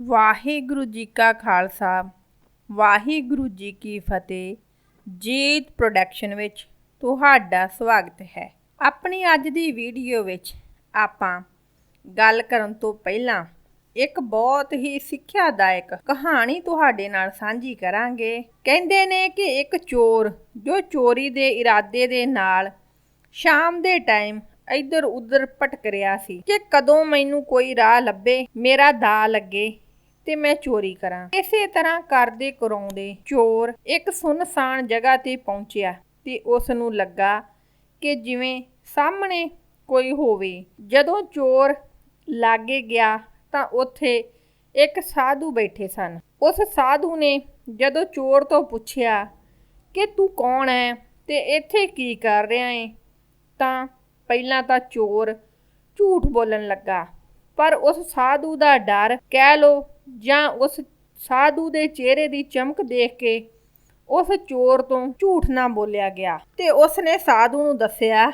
ਵਾਹਿਗੁਰੂ ਜੀ ਕਾ ਖਾਲਸਾ, ਵਾਹਿਗੁਰੂ ਜੀ ਕੀ ਫਤਿਹ। ਜੀਤ ਪ੍ਰੋਡਕਸ਼ਨ ਵਿੱਚ ਤੁਹਾਡਾ ਸਵਾਗਤ ਹੈ। ਆਪਣੀ ਅੱਜ ਦੀ ਵੀਡੀਓ ਵਿੱਚ ਆਪਾਂ ਗੱਲ ਕਰਨ ਤੋਂ ਪਹਿਲਾਂ ਇੱਕ ਬਹੁਤ ਹੀ ਸਿੱਖਿਆਦਾਇਕ ਕਹਾਣੀ ਤੁਹਾਡੇ ਨਾਲ ਸਾਂਝੀ ਕਰਾਂਗੇ। ਕਹਿੰਦੇ ਨੇ ਕਿ ਇੱਕ ਚੋਰ, ਜੋ ਚੋਰੀ ਦੇ ਇਰਾਦੇ ਦੇ ਨਾਲ ਸ਼ਾਮ ਦੇ ਟਾਈਮ ਇੱਧਰ ਉੱਧਰ ਭਟਕ ਰਿਹਾ ਸੀ ਕਿ ਕਦੋਂ ਮੈਨੂੰ ਕੋਈ ਰਾਹ ਲੱਭੇ, ਮੇਰਾ ਦਾ ਲੱਗੇ। ਤੇ ਮੈਂ ਚੋਰੀ ਕਰਾਂ। ਇਸੇ ਤਰ੍ਹਾਂ ਕਰਦੇ ਕਰਾਉਂਦੇ ਚੋਰ ਇੱਕ ਸੁੰਨਸਾਨ ਜਗ੍ਹਾ ਤੇ ਪਹੁੰਚਿਆ ਤੇ ਉਸ ਨੂੰ ਲੱਗਾ ਕਿ ਜਿਵੇਂ ਸਾਹਮਣੇ ਕੋਈ ਹੋਵੇ। ਜਦੋਂ ਚੋਰ ਲਾਗੇ ਗਿਆ ਤਾਂ ਉੱਥੇ ਇੱਕ ਸਾਧੂ ਬੈਠੇ ਸਨ। ਉਸ ਸਾਧੂ ਨੇ ਜਦੋਂ ਚੋਰ ਤੋਂ ਪੁੱਛਿਆ ਕਿ ਤੂੰ ਕੌਣ ਹੈ ਤੇ ਇੱਥੇ ਕੀ ਕਰ ਰਿਹਾ ਹੈ ਤਾਂ ਪਹਿਲਾਂ ਤਾਂ ਚੋਰ ਝੂਠ ਬੋਲਣ ਲੱਗਾ। ਪਰ ਉਸ ਸਾਧੂ ਦਾ ਡਰ ਕਹਿ ਲੋ ਜਾਂ ਉਸ ਸਾਧੂ ਦੇ ਚਿਹਰੇ ਦੀ ਚਮਕ ਦੇਖ ਕੇ ਉਸ ਚੋਰ ਤੋਂ ਝੂਠ ਨਾ ਬੋਲਿਆ ਗਿਆ। ਤੇ ਉਸ ਨੇ ਸਾਧੂ ਨੂੰ ਦੱਸਿਆ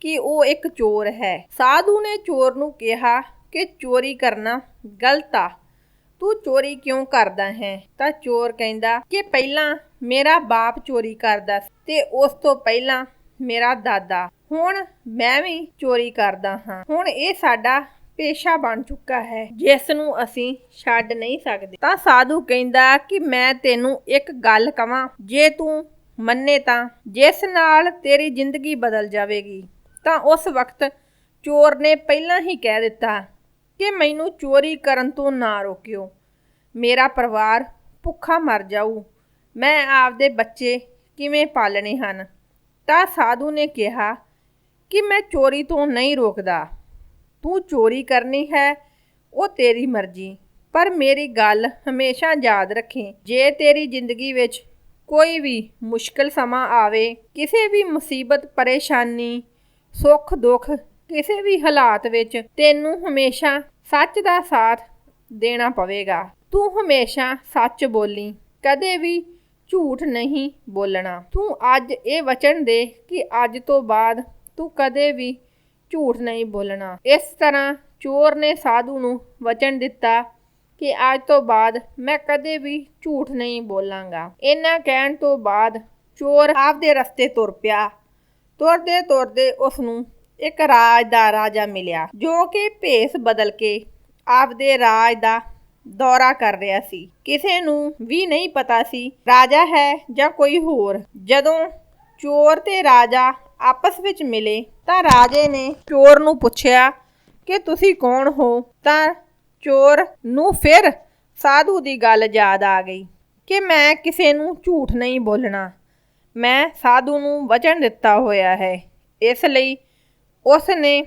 ਕਿ ਉਹ ਇੱਕ ਚੋਰ ਹੈ। ਸਾਧੂ ਨੇ ਚੋਰ ਨੂੰ ਕਿਹਾ ਕਿ ਚੋਰੀ ਕਰਨਾ ਗਲਤ ਆ। ਤੂੰ ਚੋਰੀ ਕਿਉਂ ਕਰਦਾ ਹੈ? ਤਾਂ ਚੋਰ ਕਹਿੰਦਾ ਕਿ ਪਹਿਲਾਂ ਮੇਰਾ ਬਾਪ ਚੋਰੀ ਕਰਦਾ ਸੀ ਤੇ ਉਸ ਤੋਂ ਪਹਿਲਾਂ ਮੇਰਾ ਦਾਦਾ। ਹੁਣ ਮੈਂ ਵੀ ਚੋਰੀ ਕਰਦਾ ਹਾਂ। ਹੁਣ ਇਹ ਸਾਡਾ ਪੇਸ਼ਾ ਬਣ ਚੁੱਕਾ ਹੈ ਜਿਸ ਨੂੰ ਅਸੀਂ ਛੱਡ ਨਹੀਂ ਸਕਦੇ। ਤਾਂ ਸਾਧੂ ਕਹਿੰਦਾ ਕਿ ਮੈਂ ਤੈਨੂੰ ਇੱਕ ਗੱਲ ਕਵਾਂ, ਜੇ ਤੂੰ ਮੰਨੇ ਤਾਂ, ਜਿਸ ਨਾਲ ਤੇਰੀ ਜ਼ਿੰਦਗੀ ਬਦਲ ਜਾਵੇਗੀ। ਤਾਂ ਉਸ ਵਕਤ ਚੋਰ ਨੇ ਪਹਿਲਾਂ ਹੀ ਕਹਿ ਦਿੱਤਾ ਕਿ ਮੈਨੂੰ ਚੋਰੀ ਕਰਨ ਤੋਂ ਨਾ ਰੋਕਿਓ। ਮੇਰਾ ਪਰਿਵਾਰ ਭੁੱਖਾ ਮਰ ਜਾਊ। ਮੈਂ ਆਪਦੇ ਬੱਚੇ ਕਿਵੇਂ ਪਾਲਣੇ ਹਨ? ਤਾਂ ਸਾਧੂ ਨੇ ਕਿਹਾ ਕਿ ਮੈਂ ਚੋਰੀ ਤੋਂ ਨਹੀਂ ਰੋਕਦਾ। ਤੂੰ ਚੋਰੀ ਕਰਨੀ ਹੈ, ਉਹ ਤੇਰੀ ਮਰਜ਼ੀ। ਪਰ ਮੇਰੀ ਗੱਲ ਹਮੇਸ਼ਾ ਯਾਦ ਰੱਖੀ। ਜੇ ਤੇਰੀ ਜ਼ਿੰਦਗੀ ਵਿੱਚ ਕੋਈ ਵੀ ਮੁਸ਼ਕਲ ਸਮਾਂ ਆਵੇ, ਕਿਸੇ ਵੀ ਮੁਸੀਬਤ, ਪਰੇਸ਼ਾਨੀ, ਸੁੱਖ, ਦੁੱਖ, ਕਿਸੇ ਵੀ ਹਾਲਾਤ ਵਿੱਚ ਤੈਨੂੰ ਹਮੇਸ਼ਾ ਸੱਚ ਦਾ ਸਾਥ ਦੇਣਾ ਪਵੇਗਾ। ਤੂੰ ਹਮੇਸ਼ਾ ਸੱਚ ਬੋਲੀ, ਕਦੇ ਵੀ ਝੂਠ ਨਹੀਂ ਬੋਲਣਾ। ਤੂੰ ਅੱਜ ਇਹ ਵਚਨ ਦੇ ਕਿ ਅੱਜ ਤੋਂ ਬਾਅਦ ਤੂੰ ਕਦੇ ਵੀ ਝੂਠ ਨਹੀਂ ਬੋਲਣਾ। ਇਸ ਤਰ੍ਹਾਂ ਚੋਰ ਨੇ ਸਾਧੂ ਨੂੰ ਵਚਨ ਦਿੱਤਾ ਕਿ ਅੱਜ ਤੋਂ ਬਾਅਦ ਮੈਂ ਕਦੇ ਵੀ ਝੂਠ ਨਹੀਂ ਬੋਲਾਂਗਾ। ਇਹਨਾਂ ਕਹਿਣ ਤੋਂ ਬਾਅਦ ਚੋਰ ਆਪਦੇ ਰਸਤੇ ਤੁਰ ਪਿਆ। ਤੁਰਦੇ ਤੁਰਦੇ ਉਸ ਨੂੰ ਇੱਕ ਰਾਜ ਦਾ ਰਾਜਾ ਮਿਲਿਆ, ਜੋ ਕਿ ਭੇਸ ਬਦਲ ਕੇ ਆਪਦੇ ਰਾਜ ਦਾ ਦੌਰਾ ਕਰ ਰਿਹਾ ਸੀ। ਕਿਸੇ ਨੂੰ ਵੀ ਨਹੀਂ ਪਤਾ ਸੀ ਰਾਜਾ ਹੈ ਜਾਂ ਕੋਈ ਹੋਰ। ਜਦੋਂ ਚੋਰ ਤੇ ਰਾਜਾ ਆਪਸ ਵਿੱਚ ਮਿਲੇ ਤਾਂ ਰਾਜੇ ਨੇ ਚੋਰ ਨੂੰ ਪੁੱਛਿਆ ਕਿ ਤੁਸੀਂ ਕੌਣ ਹੋ? ਤਾਂ ਚੋਰ ਨੂੰ ਫਿਰ ਸਾਧੂ ਦੀ ਗੱਲ ਯਾਦ ਆ ਗਈ ਕਿ ਮੈਂ ਕਿਸੇ ਨੂੰ ਝੂਠ ਨਹੀਂ ਬੋਲਣਾ। ਮੈਂ ਸਾਧੂ ਨੂੰ ਵਚਨ ਦਿੱਤਾ ਹੋਇਆ ਹੈ। ਇਸ ਲਈ ਉਸ ਨੇ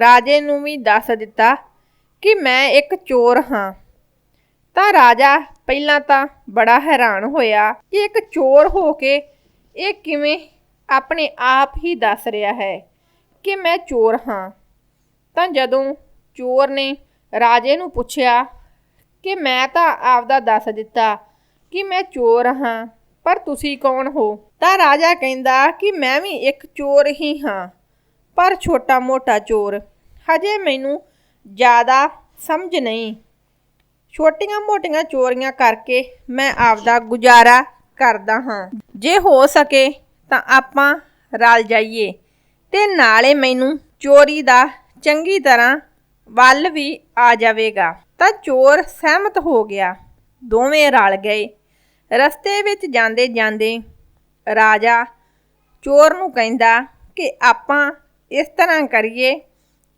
ਰਾਜੇ ਨੂੰ ਵੀ ਦੱਸ ਦਿੱਤਾ ਕਿ ਮੈਂ ਇੱਕ ਚੋਰ ਹਾਂ। ਤਾਂ ਰਾਜਾ ਪਹਿਲਾਂ ਤਾਂ ਬੜਾ ਹੈਰਾਨ ਹੋਇਆ ਕਿ ਇੱਕ ਚੋਰ ਹੋ ਕੇ ਇਹ ਕਿਵੇਂ ਆਪਣੇ ਆਪ ਹੀ ਦੱਸ ਰਿਹਾ ਹੈ ਕਿ ਮੈਂ ਚੋਰ ਹਾਂ। ਤਾਂ ਜਦੋਂ ਚੋਰ ਨੇ ਰਾਜੇ ਨੂੰ ਪੁੱਛਿਆ ਕਿ ਮੈਂ ਤਾਂ ਆਪਦਾ ਦੱਸ ਦਿੱਤਾ ਕਿ ਮੈਂ ਚੋਰ ਹਾਂ, ਪਰ ਤੁਸੀਂ ਕੌਣ ਹੋ? ਤਾਂ ਰਾਜਾ ਕਹਿੰਦਾ ਕਿ ਮੈਂ ਵੀ ਇੱਕ ਚੋਰ ਹੀ ਹਾਂ, ਪਰ ਛੋਟਾ-ਮੋਟਾ ਚੋਰ। ਹਜੇ ਮੈਨੂੰ ਜ਼ਿਆਦਾ ਸਮਝ ਨਹੀਂ। ਛੋਟੀਆਂ-ਮੋਟੀਆਂ ਚੋਰੀਆਂ ਕਰਕੇ ਮੈਂ ਆਪਦਾ ਗੁਜ਼ਾਰਾ ਕਰਦਾ ਹਾਂ। ਜੇ ਹੋ ਸਕੇ ਤਾਂ ਆਪਾਂ ਰਲ ਜਾਈਏ। ਤੇ ਨਾਲੇ ਮੈਨੂੰ ਚੋਰੀ ਦਾ ਚੰਗੀ ਤਰ੍ਹਾਂ ਵੱਲ ਵੀ ਆ ਜਾਵੇਗਾ। ਤਾਂ ਚੋਰ ਸਹਿਮਤ ਹੋ ਗਿਆ। ਦੋਵੇਂ ਰਲ ਗਏ। ਰਸਤੇ ਵਿੱਚ ਜਾਂਦੇ ਜਾਂਦੇ ਰਾਜਾ ਚੋਰ ਨੂੰ ਕਹਿੰਦਾ ਕਿ ਆਪਾਂ ਇਸ ਤਰ੍ਹਾਂ ਕਰੀਏ।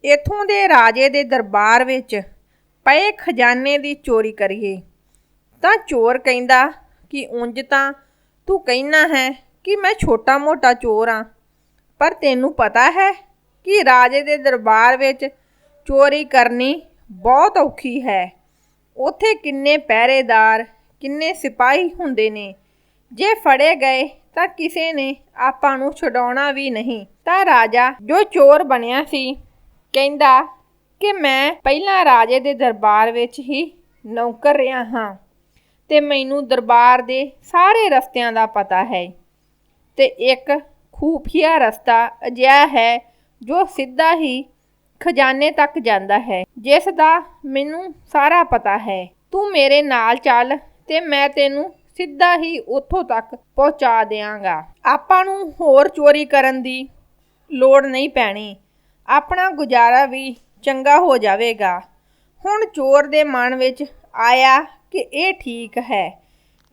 ਇਥੋਂ ਦੇ ਰਾਜੇ ਦੇ ਦਰਬਾਰ ਵਿੱਚ ਪਏ ਖਜ਼ਾਨੇ ਦੀ ਚੋਰੀ ਕਰੀਏ। ਤਾਂ ਚੋਰ ਕਹਿੰਦਾ ਕਿ ਉਂਝ ਤਾਂ ਤੂੰ ਕਹਿਣਾ ਹੈ ਕਿ ਮੈਂ ਛੋਟਾ-ਮੋਟਾ ਚੋਰ ਆ। ਪਰ ਤੈਨੂੰ ਪਤਾ ਹੈ ਕਿ ਰਾਜੇ ਦੇ ਦਰਬਾਰ ਵਿੱਚ ਚੋਰੀ ਕਰਨੀ ਬਹੁਤ ਔਖੀ ਹੈ। ਉੱਥੇ ਕਿੰਨੇ ਪਹਿਰੇਦਾਰ, ਕਿੰਨੇ ਸਿਪਾਹੀ ਹੁੰਦੇ ਨੇ। ਜੇ ਫੜੇ ਗਏ ਤਾਂ ਕਿਸੇ ਨੇ ਆਪਾਂ ਨੂੰ ਛਡਾਉਣਾ ਵੀ ਨਹੀਂ। ਤਾਂ ਰਾਜਾ ਜੋ ਚੋਰ ਬਣਿਆ ਸੀ, ਕਹਿੰਦਾ ਕਿ ਮੈਂ ਪਹਿਲਾਂ ਰਾਜੇ ਦੇ ਦਰਬਾਰ ਵਿੱਚ ਹੀ ਨੌਕਰ ਰਿਹਾ ਹਾਂ ਤੇ ਮੈਨੂੰ ਦਰਬਾਰ ਦੇ ਸਾਰੇ ਰਸਤਿਆਂ ਦਾ ਪਤਾ ਹੈ। ਤੇ ਇੱਕ ਖੂਫੀਆ ਰਸਤਾ ਅਜਿਹਾ ਹੈ ਜੋ ਸਿੱਧਾ ਹੀ ਖਜ਼ਾਨੇ ਤੱਕ ਜਾਂਦਾ ਹੈ, ਜਿਸ ਦਾ ਮੈਨੂੰ ਸਾਰਾ ਪਤਾ ਹੈ। ਤੂੰ ਮੇਰੇ ਨਾਲ ਚੱਲ ਤੇ ਮੈਂ ਤੈਨੂੰ ਸਿੱਧਾ ਹੀ ਉੱਥੋਂ ਤੱਕ ਪਹੁੰਚਾ ਦਿਆਂਗਾ। ਆਪਾਂ ਨੂੰ ਹੋਰ ਚੋਰੀ ਕਰਨ ਦੀ ਲੋੜ ਨਹੀਂ ਪੈਣੀ। ਆਪਣਾ ਗੁਜ਼ਾਰਾ ਵੀ ਚੰਗਾ ਹੋ ਜਾਵੇਗਾ। ਹੁਣ ਚੋਰ ਦੇ ਮਨ ਵਿੱਚ ਆਇਆ ਕਿ ਇਹ ਠੀਕ ਹੈ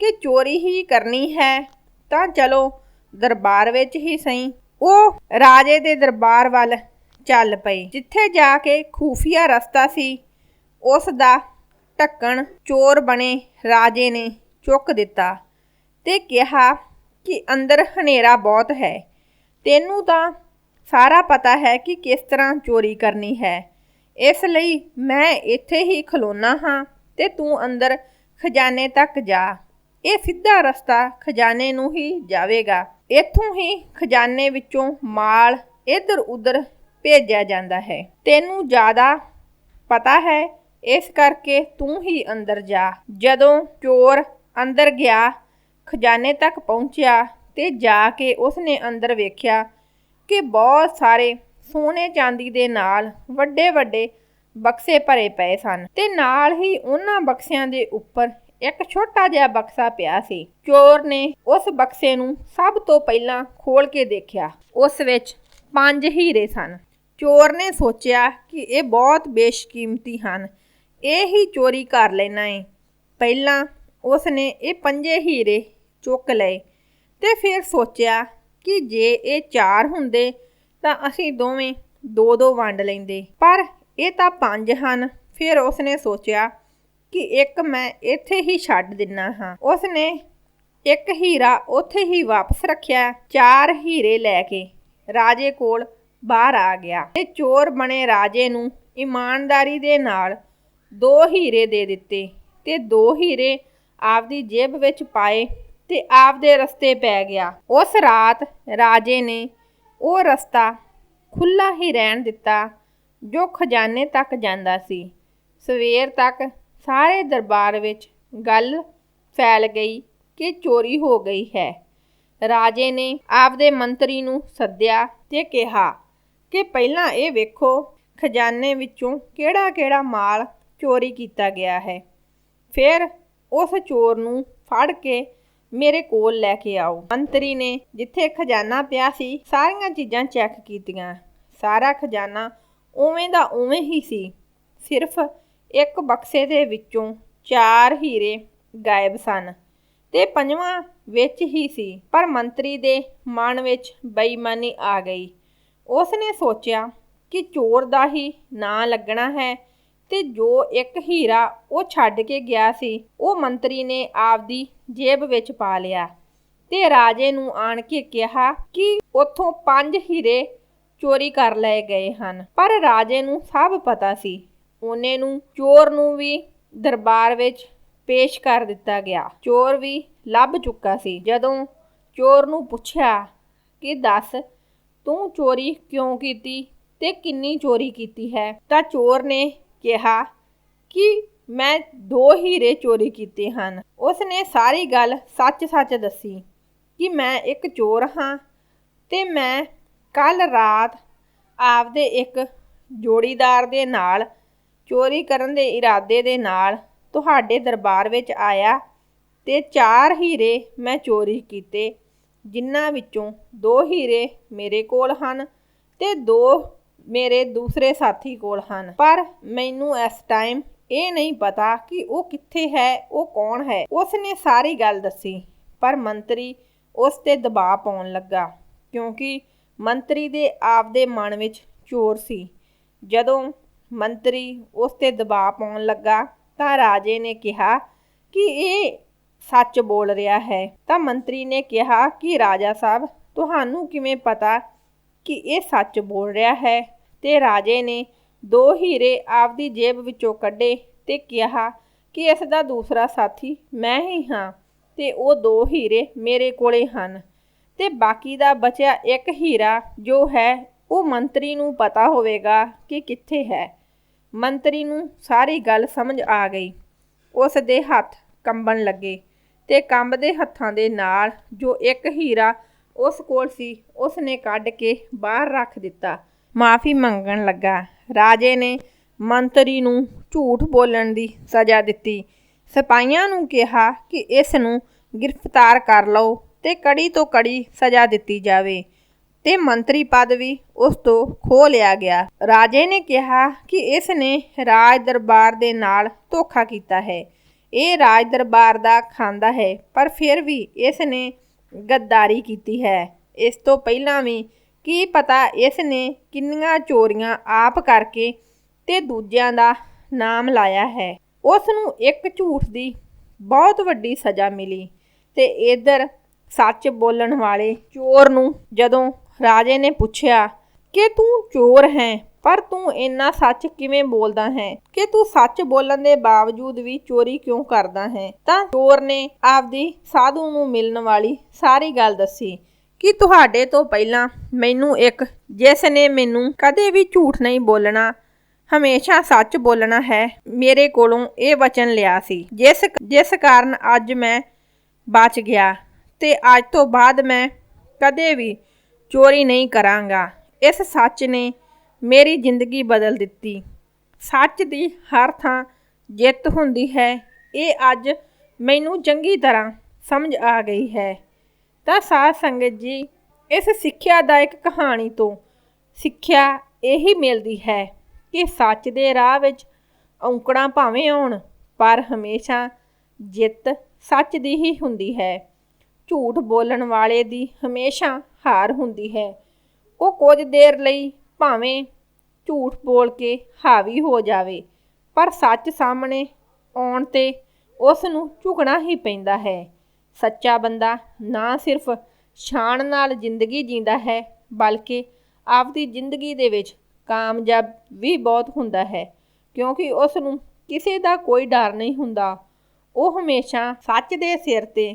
ਕਿ ਚੋਰੀ ਹੀ ਕਰਨੀ ਹੈ, ਤਾਂ ਚਲੋ ਦਰਬਾਰ ਵਿੱਚ ਹੀ ਸਹੀ। ਉਹ ਰਾਜੇ ਦੇ ਦਰਬਾਰ ਵੱਲ ਚੱਲ ਪਈ। ਜਿੱਥੇ ਜਾ ਕੇ ਖੂਫੀਆ ਰਸਤਾ ਸੀ, ਉਸ ਦਾ ਢੱਕਣ ਚੋਰ ਬਣੇ ਰਾਜੇ ਨੇ ਚੁੱਕ ਦਿੱਤਾ ਤੇ ਕਿਹਾ ਕਿ ਅੰਦਰ ਹਨੇਰਾ ਬਹੁਤ ਹੈ। ਤੈਨੂੰ ਤਾਂ ਸਾਰਾ ਪਤਾ ਹੈ ਕਿ ਕਿਸ ਤਰ੍ਹਾਂ ਚੋਰੀ ਕਰਨੀ ਹੈ। ਇਸ ਲਈ ਮੈਂ ਇੱਥੇ ਹੀ ਖਲੋਨਾ ਹਾਂ ਤੇ ਤੂੰ ਅੰਦਰ ਖਜ਼ਾਨੇ ਤੱਕ ਜਾ। ਇਹ ਸਿੱਧਾ ਰਸਤਾ ਖਜ਼ਾਨੇ ਨੂੰ ਹੀ ਜਾਵੇਗਾ। ਇੱਥੋਂ ਹੀ ਖਜ਼ਾਨੇ ਵਿੱਚੋਂ ਮਾਲ ਇੱਧਰ ਉੱਧਰ ਭੇਜਿਆ ਜਾਂਦਾ ਹੈ। ਤੈਨੂੰ ਜ਼ਿਆਦਾ ਪਤਾ ਹੈ, ਇਸ ਕਰਕੇ ਤੂੰ ਹੀ ਅੰਦਰ ਜਾ। ਜਦੋਂ ਚੋਰ ਅੰਦਰ ਗਿਆ, ਖਜ਼ਾਨੇ ਤੱਕ ਪਹੁੰਚਿਆ ਤੇ ਜਾ ਕੇ ਉਸਨੇ ਅੰਦਰ ਵੇਖਿਆ ਕਿ ਬਹੁਤ ਸਾਰੇ ਸੋਨੇ ਚਾਂਦੀ ਦੇ ਨਾਲ ਵੱਡੇ ਵੱਡੇ ਬਕਸੇ ਭਰੇ ਪਏ ਸਨ ਤੇ ਨਾਲ ਹੀ ਉਹਨਾਂ ਬਕਸਿਆਂ ਦੇ ਉੱਪਰ ਇੱਕ ਛੋਟਾ ਜਿਹਾ ਬਕਸਾ ਪਿਆ ਸੀ। ਚੋਰ ਨੇ ਉਸ ਬਕਸੇ ਨੂੰ ਸਭ ਤੋਂ ਪਹਿਲਾਂ ਖੋਲ ਕੇ ਦੇਖਿਆ। ਉਸ ਵਿੱਚ ਪੰਜ ਹੀਰੇ ਸਨ। ਚੋਰ ਨੇ ਸੋਚਿਆ ਕਿ ਇਹ ਬਹੁਤ ਬੇਸ਼ਕੀਮਤੀ ਹਨ। ਇਹ ਹੀ ਚੋਰੀ ਕਰ ਲੈਣਾ ਏ। ਪਹਿਲਾਂ ਉਸ ਨੇ ਇਹ ਪੰਜੇ ਹੀਰੇ ਚੁੱਕ ਲਏ ਤੇ ਫਿਰ ਸੋਚਿਆ ਕਿ ਜੇ ਇਹ ਚਾਰ ਹੁੰਦੇ ਤਾਂ ਅਸੀਂ ਦੋਵੇਂ ਦੋ ਦੋ ਵੰਡ ਲੈਂਦੇ। ਪਰ ਇਹ ਤਾਂ ਪੰਜ ਹਨ। ਫਿਰ ਉਸ ਨੇ ਸੋਚਿਆ ਕਿ ਇੱਕ ਮੈਂ ਇੱਥੇ ਹੀ ਛੱਡ ਦਿੰਨਾ ਹਾਂ। ਉਸ ਨੇ ਇੱਕ ਹੀਰਾ ਉੱਥੇ ਹੀ ਵਾਪਸ ਰੱਖਿਆ, ਚਾਰ ਹੀਰੇ ਲੈ ਕੇ ਰਾਜੇ ਕੋਲ ਬਾਹਰ ਆ ਗਿਆ ਤੇ ਚੋਰ ਬਣੇ ਰਾਜੇ ਨੂੰ ਇਮਾਨਦਾਰੀ ਦੇ ਨਾਲ ਦੋ ਹੀਰੇ ਦੇ ਦਿੱਤੇ ਤੇ ਦੋ ਹੀਰੇ ਆਪਦੀ ਜੇਬ ਵਿੱਚ ਪਾਏ ਤੇ ਆਪਦੇ ਰਸਤੇ ਪੈ ਗਿਆ। ਉਸ ਰਾਤ ਰਾਜੇ ਨੇ ਉਹ ਰਸਤਾ ਖੁੱਲਾ ਹੀ ਰਹਿਣ ਦਿੱਤਾ ਜੋ ਖਜ਼ਾਨੇ ਤੱਕ ਜਾਂਦਾ ਸੀ। ਸਵੇਰ ਤੱਕ ਸਾਰੇ ਦਰਬਾਰ ਵਿੱਚ ਗੱਲ ਫੈਲ ਗਈ ਕਿ ਚੋਰੀ ਹੋ ਗਈ ਹੈ। ਰਾਜੇ ਨੇ ਆਪਦੇ ਮੰਤਰੀ ਨੂੰ ਸੱਦਿਆ ਤੇ ਕਿਹਾ ਕਿ ਪਹਿਲਾਂ ਇਹ ਵੇਖੋ ਖਜ਼ਾਨੇ ਵਿੱਚੋਂ ਕਿਹੜਾ-ਕਿਹੜਾ ਮਾਲ ਚੋਰੀ ਕੀਤਾ ਗਿਆ ਹੈ। ਫਿਰ ਉਸ ਚੋਰ ਨੂੰ ਫੜ ਕੇ ਮੇਰੇ ਕੋਲ ਲੈ ਕੇ ਆਓ। ਮੰਤਰੀ ਨੇ ਜਿੱਥੇ ਖਜ਼ਾਨਾ ਪਿਆ ਸੀ, ਸਾਰੀਆਂ ਚੀਜ਼ਾਂ ਚੈੱਕ ਕੀਤੀਆਂ। ਸਾਰਾ ਖਜ਼ਾਨਾ ਉਵੇਂ ਦਾ ਉਵੇਂ ਹੀ ਸੀ। ਸਿਰਫ ਇੱਕ ਬਕਸੇ ਦੇ ਵਿੱਚੋਂ ਚਾਰ ਹੀਰੇ ਗਾਇਬ ਸਨ ਤੇ ਪੰਜਵਾਂ ਵਿੱਚ ਹੀ ਸੀ, ਪਰ ਮੰਤਰੀ ਦੇ ਮਨ ਵਿੱਚ ਬੇਈਮਾਨੀ ਆ ਗਈ। ਉਸ ਨੇ ਸੋਚਿਆ ਕਿ ਚੋਰ ਦਾ ਹੀ ਨਾਂ ਲੱਗਣਾ ਹੈ ਤੇ ਜੋ ਇੱਕ ਹੀਰਾ ਉਹ ਛੱਡ ਕੇ ਗਿਆ ਸੀ, ਉਹ ਮੰਤਰੀ ਨੇ ਆਪਦੀ ਜੇਬ ਵਿੱਚ ਪਾ ਲਿਆ ਤੇ ਰਾਜੇ ਨੂੰ ਆਣ ਕੇ ਕਿਹਾ ਕਿ ਉੱਥੋਂ ਪੰਜ ਹੀਰੇ ਚੋਰੀ ਕਰ ਲਏ ਗਏ ਹਨ। ਪਰ ਰਾਜੇ ਨੂੰ ਸਭ ਪਤਾ ਸੀ ਉਹਨੇ ਨੂੰ ਚੋਰ ਨੂੰ ਵੀ ਦਰਬਾਰ ਵਿੱਚ ਪੇਸ਼ ਕਰ ਦਿੱਤਾ ਗਿਆ। ਚੋਰ ਵੀ ਲੱਭ ਚੁੱਕਾ ਸੀ। ਜਦੋਂ ਚੋਰ ਨੂੰ ਪੁੱਛਿਆ ਕਿ ਦੱਸ, ਤੂੰ ਚੋਰੀ ਕਿਉਂ ਕੀਤੀ ਤੇ ਕਿੰਨੀ ਚੋਰੀ ਕੀਤੀ ਹੈ? ਤਾਂ ਚੋਰ ਨੇ ਕਿਹਾ, ਕਿ ਮੈਂ ਦੋ ਹੀਰੇ ਚੋਰੀ ਕੀਤੇ ਹਨ। ਉਸ ਨੇ ਸਾਰੀ ਗੱਲ ਸੱਚ-ਸੱਚ ਦੱਸੀ ਕਿ ਮੈਂ ਇੱਕ ਚੋਰ ਹਾਂ ਤੇ ਮੈਂ ਕੱਲ ਰਾਤ ਆਪਦੇ ਇੱਕ ਜੋੜੀਦਾਰ ਦੇ ਨਾਲ ਚੋਰੀ ਕਰਨ ਦੇ ਇਰਾਦੇ ਦੇ ਨਾਲ ਤੁਹਾਡੇ ਦਰਬਾਰ ਵਿੱਚ ਆਇਆ ਤੇ ਚਾਰ ਹੀਰੇ ਮੈਂ ਚੋਰੀ ਕੀਤੇ, ਜਿਨ੍ਹਾਂ ਵਿੱਚੋਂ ਦੋ ਹੀਰੇ ਮੇਰੇ ਕੋਲ ਹਨ ਤੇ ਦੋ ਮੇਰੇ ਦੂਸਰੇ ਸਾਥੀ ਕੋਲ ਹਨ। ਪਰ ਮੈਨੂੰ ਇਸ ਟਾਈਮ ਇਹ ਨਹੀਂ ਪਤਾ ਕਿ ਉਹ ਕਿੱਥੇ ਹੈ, ਉਹ ਕੌਣ ਹੈ। ਉਸ ਨੇ ਸਾਰੀ ਗੱਲ ਦੱਸੀ, ਪਰ ਮੰਤਰੀ ਉਸ ਤੇ ਦਬਾਅ ਪਾਉਣ ਲੱਗਾ, ਕਿਉਂਕਿ ਮੰਤਰੀ ਦੇ ਆਪਦੇ ਮਨ ਵਿੱਚ ਚੋਰ ਸੀ। ਜਦੋਂ ਮੰਤਰੀ ਉਸ ਤੇ ਦਬਾਅ ਪਾਉਣ ਲੱਗਾ ਤਾਂ ਰਾਜੇ ਨੇ ਕਿਹਾ ਕਿ ਇਹ ਸੱਚ ਬੋਲ ਰਿਹਾ ਹੈ। ਤਾਂ ਮੰਤਰੀ ਨੇ ਕਿਹਾ ਕਿ ਰਾਜਾ ਸਾਹਿਬ, ਤੁਹਾਨੂੰ ਕਿਵੇਂ ਪਤਾ ਕਿ ਇਹ ਸੱਚ ਬੋਲ ਰਿਹਾ ਹੈ? ਤੇ ਰਾਜੇ ਨੇ ਦੋ ਹੀਰੇ ਆਪਦੀ ਜੇਬ ਵਿੱਚੋਂ ਕੱਢੇ ਤੇ ਕਿਹਾ ਕਿ ਇਸ ਦਾ ਦੂਸਰਾ ਸਾਥੀ ਮੈਂ ਹੀ ਹਾਂ ਤੇ ਉਹ ਦੋ ਹੀਰੇ ਮੇਰੇ ਕੋਲੇ ਹਨ। ਤੇ ਬਾਕੀ ਦਾ ਬਚਿਆ ਇੱਕ ਹੀਰਾ ਜੋ ਹੈ, ਉਹ ਮੰਤਰੀ ਨੂੰ ਪਤਾ ਹੋਵੇਗਾ ਕਿ ਕਿੱਥੇ ਹੈ। ਮੰਤਰੀ ਨੂੰ ਸਾਰੀ ਗੱਲ ਸਮਝ ਆ ਗਈ। ਉਸ ਦੇ ਹੱਥ ਕੰਬਣ ਲੱਗੇ ਤੇ ਕੰਬਦੇ ਹੱਥਾਂ ਦੇ ਨਾਲ ਜੋ ਇੱਕ ਹੀਰਾ ਉਸ ਕੋਲ ਸੀ ਉਸ ਨੇ ਕੱਢ ਕੇ ਬਾਹਰ ਰੱਖ ਦਿੱਤਾ। ਮਾਫੀ ਮੰਗਣ ਲੱਗਾ। ਰਾਜੇ ਨੇ ਮੰਤਰੀ ਨੂੰ ਝੂਠ ਬੋਲਣ ਦੀ ਸਜ਼ਾ ਦਿੱਤੀ। ਸਿਪਾਹੀਆਂ ਨੂੰ ਕਿਹਾ ਕਿ ਇਸ ਨੂੰ ਗ੍ਰਿਫਤਾਰ ਕਰ ਲਓ ਤੇ ਕੜੀ ਤੋਂ ਕੜੀ ਸਜ਼ਾ ਦਿੱਤੀ ਜਾਵੇ। ਤੇ ਮੰਤਰੀ ਪਦ ਵੀ ਉਸ ਤੋਂ ਖੋਹ ਲਿਆ ਗਿਆ। ਰਾਜੇ ਨੇ ਕਿਹਾ ਕਿ ਇਸ ਨੇ ਰਾਜ ਦਰਬਾਰ ਦੇ ਨਾਲ ਧੋਖਾ ਕੀਤਾ ਹੈ। ਇਹ ਰਾਜ ਦਰਬਾਰ ਦਾ ਖਾਂਦਾ ਹੈ, ਪਰ ਫਿਰ ਵੀ ਇਸ ਨੇ ਗੱਦਾਰੀ ਕੀਤੀ ਹੈ। ਇਸ ਤੋਂ ਪਹਿਲਾਂ ਵੀ ਕੀ ਪਤਾ ਇਸ ਨੇ ਕਿੰਨੀਆਂ ਚੋਰੀਆਂ ਆਪ ਕਰਕੇ ਤੇ ਦੂਜਿਆਂ ਦਾ ਨਾਮ ਲਾਇਆ ਹੈ। ਉਸ ਨੂੰ ਇੱਕ ਝੂਠ ਦੀ ਬਹੁਤ ਵੱਡੀ ਸਜ਼ਾ ਮਿਲੀ ਤੇ ਇਧਰ ਸੱਚ ਬੋਲਣ ਵਾਲੇ ਚੋਰ ਨੂੰ ਜਦੋਂ ਰਾਜੇ ਨੇ ਪੁੱਛਿਆ, ਕਿ ਤੂੰ ਚੋਰ ਹੈ, ਪਰ ਤੂੰ ਇੰਨਾ ਸੱਚ ਕਿਵੇਂ ਬੋਲਦਾ ਹੈ? ਕਿ ਤੂੰ ਸੱਚ ਬੋਲਣ ਦੇ ਬਾਵਜੂਦ ਵੀ ਚੋਰੀ ਕਿਉਂ ਕਰਦਾ ਹੈ? ਤਾਂ ਚੋਰ ਨੇ ਆਪਦੀ ਸਾਧੂ ਨੂੰ ਮਿਲਣ ਵਾਲੀ ਸਾਰੀ ਗੱਲ ਦੱਸੀ ਕਿ ਤੁਹਾਡੇ ਤੋਂ ਪਹਿਲਾਂ ਮੈਨੂੰ ਇੱਕ ਜਿਸ ਨੇ ਮੈਨੂੰ ਕਦੇ ਵੀ ਝੂਠ ਨਹੀਂ ਬੋਲਣਾ, ਹਮੇਸ਼ਾ ਸੱਚ ਬੋਲਣਾ ਹੈ, ਮੇਰੇ ਕੋਲੋਂ ਇਹ ਵਚਨ ਲਿਆ ਸੀ। ਜਿਸ ਜਿਸ ਕਾਰਨ ਅੱਜ ਮੈਂ ਬਚ ਗਿਆ ਤੇ ਅੱਜ ਤੋਂ ਬਾਅਦ ਮੈਂ ਕਦੇ ਵੀ ਚੋਰੀ ਨਹੀਂ ਕਰਾਂਗਾ। ਇਸ ਸੱਚ ਨੇ ਮੇਰੀ ਜ਼ਿੰਦਗੀ ਬਦਲ ਦਿੱਤੀ। ਸੱਚ ਦੀ ਹਰ ਥਾਂ ਜਿੱਤ ਹੁੰਦੀ ਹੈ। ਇਹ ਅੱਜ ਮੈਨੂੰ ਚੰਗੀ ਤਰ੍ਹਾਂ ਸਮਝ ਆ ਗਈ ਹੈ। ਤਾਂ ਸਾਧ ਸੰਗਤ ਜੀ, ਇਸ ਸਿੱਖਿਆ ਦਾ ਇੱਕ ਕਹਾਣੀ ਤੋਂ ਸਿੱਖਿਆ ਇਹੀ ਮਿਲਦੀ ਹੈ ਕਿ ਸੱਚ ਦੇ ਰਾਹ ਵਿੱਚ ਔਂਕੜਾਂ ਭਾਵੇਂ ਆਉਣ, ਪਰ ਹਮੇਸ਼ਾ ਜਿੱਤ ਸੱਚ ਦੀ ਹੀ ਹੁੰਦੀ ਹੈ। ਝੂਠ ਬੋਲਣ ਵਾਲੇ ਦੀ ਹਮੇਸ਼ਾ ਹਾਰ ਹੁੰਦੀ ਹੈ। ਉਹ ਕੁਝ ਦੇਰ ਲਈ ਭਾਵੇਂ ਝੂਠ ਬੋਲ ਕੇ ਹਾਵੀ ਹੋ ਜਾਵੇ, ਪਰ ਸੱਚ ਸਾਹਮਣੇ ਆਉਣ ਤੇ ਉਸ ਨੂੰ ਝੁਕਣਾ ਹੀ ਪੈਂਦਾ ਹੈ। ਸੱਚਾ ਬੰਦਾ ਨਾ ਸਿਰਫ ਸ਼ਾਨ ਨਾਲ ਜ਼ਿੰਦਗੀ ਜੀਂਦਾ ਹੈ, ਬਲਕਿ ਆਪਦੀ ਜ਼ਿੰਦਗੀ ਦੇ ਵਿੱਚ ਕਾਮਯਾਬ ਵੀ ਬਹੁਤ ਹੁੰਦਾ ਹੈ, ਕਿਉਂਕਿ ਉਸ ਨੂੰ ਕਿਸੇ ਦਾ ਕੋਈ ਡਰ ਨਹੀਂ ਹੁੰਦਾ। ਉਹ ਹਮੇਸ਼ਾ ਸੱਚ ਦੇ ਸਿਰ ਤੇ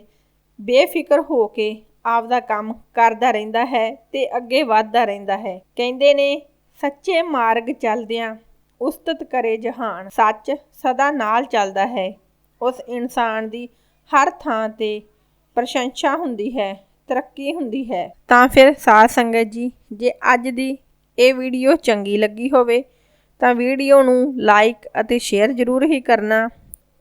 ਬੇਫਿਕਰ ਹੋ ਕੇ ਆਪਦਾ ਕੰਮ ਕਰਦਾ ਰਹਿੰਦਾ ਹੈ ਤੇ ਅੱਗੇ ਵਧਦਾ ਰਹਿੰਦਾ ਹੈ। ਕਹਿੰਦੇ ਨੇ, ਸੱਚੇ ਮਾਰਗ ਚੱਲਦਿਆਂ ਉਸਤਤ ਕਰੇ ਜਹਾਨ। ਸੱਚ ਸਦਾ ਨਾਲ ਚੱਲਦਾ ਹੈ। ਉਸ ਇਨਸਾਨ ਦੀ ਹਰ ਥਾਂ ਤੇ ਪ੍ਰਸ਼ੰਸਾ ਹੁੰਦੀ ਹੈ, ਤਰੱਕੀ ਹੁੰਦੀ ਹੈ। ਤਾਂ ਫਿਰ ਸਾਧ ਸੰਗਤ ਜੀ, ਜੇ ਅੱਜ ਦੀ ਇਹ ਵੀਡੀਓ ਚੰਗੀ ਲੱਗੀ ਹੋਵੇ, ਤਾਂ ਵੀਡੀਓ ਨੂੰ ਲਾਈਕ ਅਤੇ ਸ਼ੇਅਰ ਜ਼ਰੂਰ ਹੀ ਕਰਨਾ।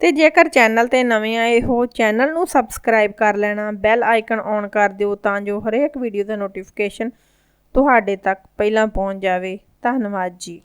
ਤੇ ਜੇਕਰ ਚੈਨਲ ਤੇ ਨਵੇਂ ਆਏ ਹੋ, ਚੈਨਲ ਨੂੰ ਸਬਸਕ੍ਰਾਈਬ ਕਰ ਲੈਣਾ, ਬੈਲ ਆਈਕਨ ਔਨ ਕਰ ਦਿਓ ਤਾਂ ਜੋ ਹਰੇਕ ਵੀਡੀਓ ਦਾ ਨੋਟੀਫਿਕੇਸ਼ਨ ਤੁਹਾਡੇ ਤੱਕ ਪਹਿਲਾਂ ਪਹੁੰਚ ਜਾਵੇ। ਧੰਨਵਾਦ ਜੀ।